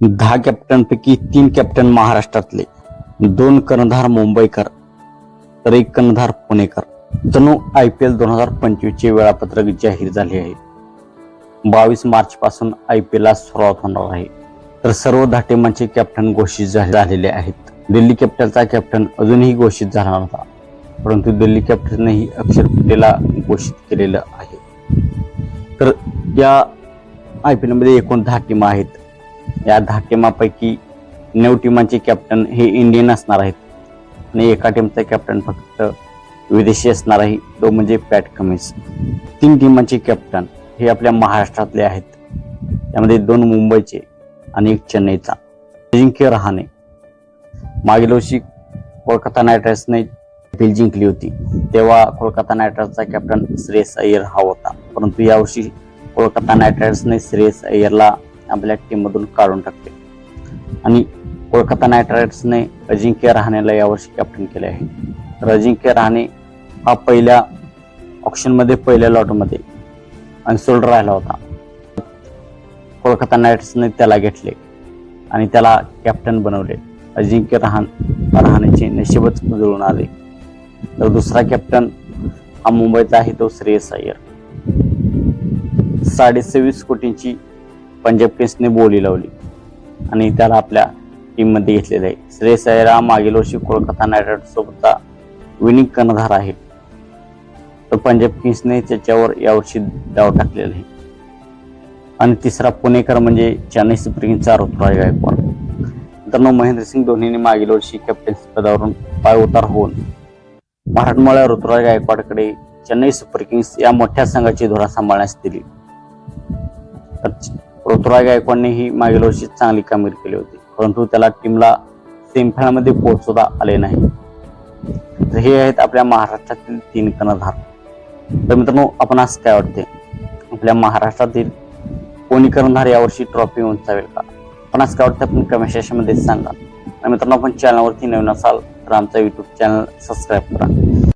दहा कॅप्टनपैकी तीन कॅप्टन महाराष्ट्रातले. दोन कर्णधार मुंबईकर तर एक कर्णधार पुणेकर. जणू आय पी एल दोन हजार पंचवीसचे वेळापत्रक जाहीर झाले आहे. बावीस मार्च पासून आय पी एलला सुरुवात होणार आहे. तर सर्व धाटेमांचे कॅप्टन घोषित झालेले आहेत. दिल्ली कॅपिटलचा कॅप्टन अजूनही घोषित झाला नव्हता. परंतु दिल्ली कॅपिटलनेही अक्षर पटेलला घोषित केलेलं आहे. तर या आय पी एलमध्ये एकूण दहा टीम आहेत. या दहा टीमापैकी नऊ टीमांचे कॅप्टन हे इंडियन असणार आहेत. आणि एका टीमचा कॅप्टन फक्त विदेशी असणार आहे. तो म्हणजे पॅट कमिन्स तीन टीमांचे कॅप्टन हे आपल्या महाराष्ट्रातले आहेत. त्यामध्ये दोन मुंबईचे आणि एक चेन्नईचा. अजिंक्य रहाणे. मागील वर्षी कोलकाता नाईट रायडर्सने पील जिंकली होती. तेव्हा कोलकाता नाईट रायडर्सचा कॅप्टन श्रेयस अय्यर हा होता. परंतु यावर्षी कोलकाता नाईट रायडर्सने श्रेयस अय्यरला आपल्या टीममधून काढून टाकले आणि कोलकाता नाईट रायडर्सने अजिंक्य रहाणेला यावर्षी कॅप्टन केले आहे. तर अजिंक्य रहाणे हा पहिल्या ऑप्शनमध्ये पहिल्या लॉटमध्ये अनसोल्ड राहिला होता. कोलकाता नाईट्सने त्याला घेतले आणि त्याला कॅप्टन बनवले. अजिंक्य रहाण रहाणेचे नशीबच जुळून आले. तर दुसरा कॅप्टन हा मुंबईचा आहे तो श्रेयस अय्यर. साडेसव्वीस कोटींची पंजाब किंग्सने बोली लावली. आणि त्याला आपल्या टीममध्ये घेतलेलं आहे. श्रेयस अय्यर हा मागील वर्षी कोलकाता नाईट रायडर्ससोबतचा विनिंग कर्णधार आहे. तर पंजाब किंग्सने त्याच्यावर यावर्षी डाव टाकलेला आहे. आणि तिसरा पुणेकर म्हणजे चेन्नई सुपर किंग्सचा ऋतुराज गायकवाड. मित्रांनो महेंद्रसिंग धोनीने मागील वर्षी कॅप्टन्सी पदावरून पाय उतार होऊन मराठमोळ्या ऋतुराज गायकवाडकडे चेन्नई सुपर किंग्स या मोठ्या संघाची धुरा सांभाळण्यास दिली. तर ऋतुराज गायकवाडने ही मागील वर्षी चांगली कामगिरी केली होती. परंतु त्याला टीमला सेमीफायनलमध्ये पोहोचवता आले नाही. तर हे आहेत आपल्या महाराष्ट्रातील तीन कर्णधार. तर मित्रांनो आपण असं काय वाटते? आपल्या महाराष्ट्रातील कोणी कर्णधार यावर्षी ट्रॉफी उंचावेल का? पण असं काय वाटतं? आपण कमेंट सेशनमध्ये सांगा. आणि मित्रांनो आपण चॅनलवरती नवीन असाल तर आमचा युट्यूब चॅनल सबस्क्राईब करा.